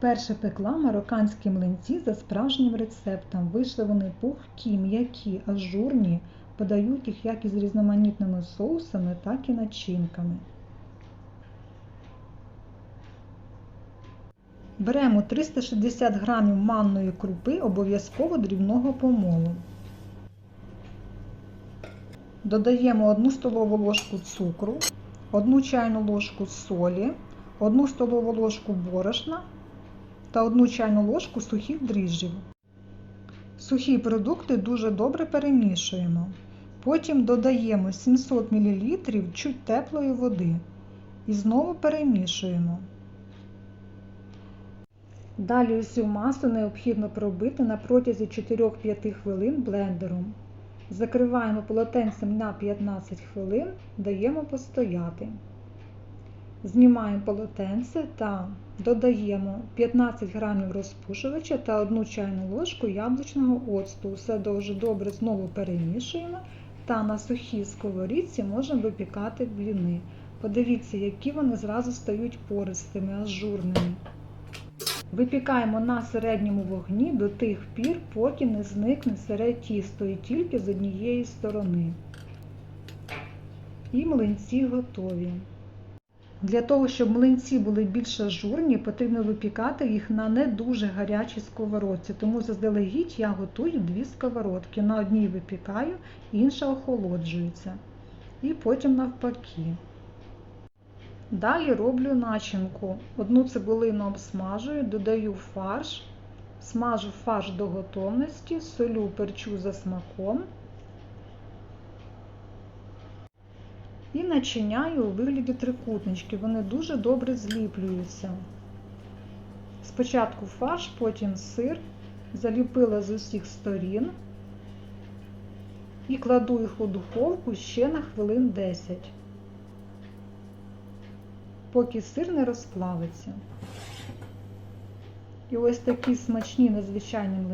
Вперше пекла марокканські млинці за справжнім рецептом. Вийшли вони пухкі, м'які, ажурні. Подають їх як із різноманітними соусами, так і начинками. Беремо 360 грамів манної крупи обов'язково дрібного помолу. Додаємо 1 столову ложку цукру, 1 чайну ложку солі, 1 столову ложку борошна та 1 чайну ложку сухих дріжджів. Сухі продукти дуже добре перемішуємо. Потім додаємо 700 мл чуть теплої води і знову перемішуємо. Далі усю масу необхідно пробити на протязі 4-5 хвилин блендером. Закриваємо полотенцем на 15 хвилин, даємо постояти. Знімаємо полотенце та додаємо 15 грамів розпушувача та 1 чайну ложку яблучного оцту. Все дуже добре знову перемішуємо та на сухій сковорідці можемо випікати бліни. Подивіться, які вони зразу стають пористими, ажурними. Випікаємо на середньому вогні до тих пір, поки не зникне сире тісто і тільки з однієї сторони. І млинці готові. Для того, щоб млинці були більш ажурні, потрібно випікати їх на не дуже гарячій сковородці. Тому заздалегідь я готую дві сковородки. На одній випікаю, інша охолоджується. І потім навпаки. Далі роблю начинку. Одну цибулину обсмажую, додаю фарш, смажу фарш до готовності, солю перчу за смаком і начиняю у вигляді трикутнички. Вони дуже добре зліплюються. Спочатку фарш, потім сир, заліпила з усіх сторін і кладу їх у духовку ще на хвилин 10 поки сир не розплавиться. І ось такі смачні надзвичайні млинці.